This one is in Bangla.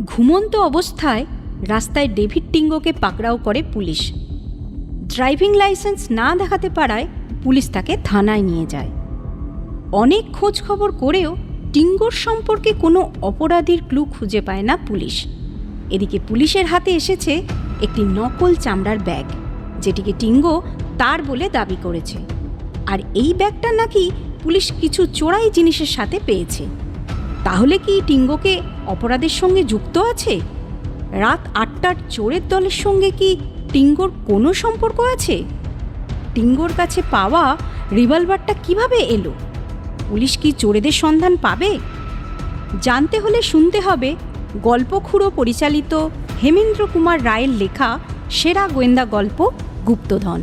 ঘুমন্ত অবস্থায় রাস্তায় ডেভিড টিঙ্গোকে পাকড়াও করে পুলিশ। ড্রাইভিং লাইসেন্স না দেখাতে পারায় পুলিশ তাকে থানায় নিয়ে যায়। অনেক খোঁজ খবর করেও টিঙ্গোর সম্পর্কে কোনো অপরাধীর ক্লু খুঁজে পায় না পুলিশ। এদিকে পুলিশের হাতে এসেছে একটি নকল চামড়ার ব্যাগ, যেটিকে টিঙ্গো তার বলে দাবি করেছে। আর এই ব্যাগটা নাকি পুলিশ কিছু চোরাই জিনিসের সাথে পেয়েছে। তাহলে কি টিঙ্গোকে অপরাধের সঙ্গে যুক্ত আছে? রাত আটটার চোরের দলের সঙ্গে কি টিঙ্গোর কোনো সম্পর্ক আছে? টিঙ্গোর কাছে পাওয়া রিভলভারটা কীভাবে এলো? পুলিশ কি চোরেদের সন্ধান পাবে? জানতে হলে শুনতে হবে গল্পখুড়ো পরিচালিত হেমেন্দ্র কুমার রায়ের লেখা সেরা গোয়েন্দা গল্প গুপ্তধন।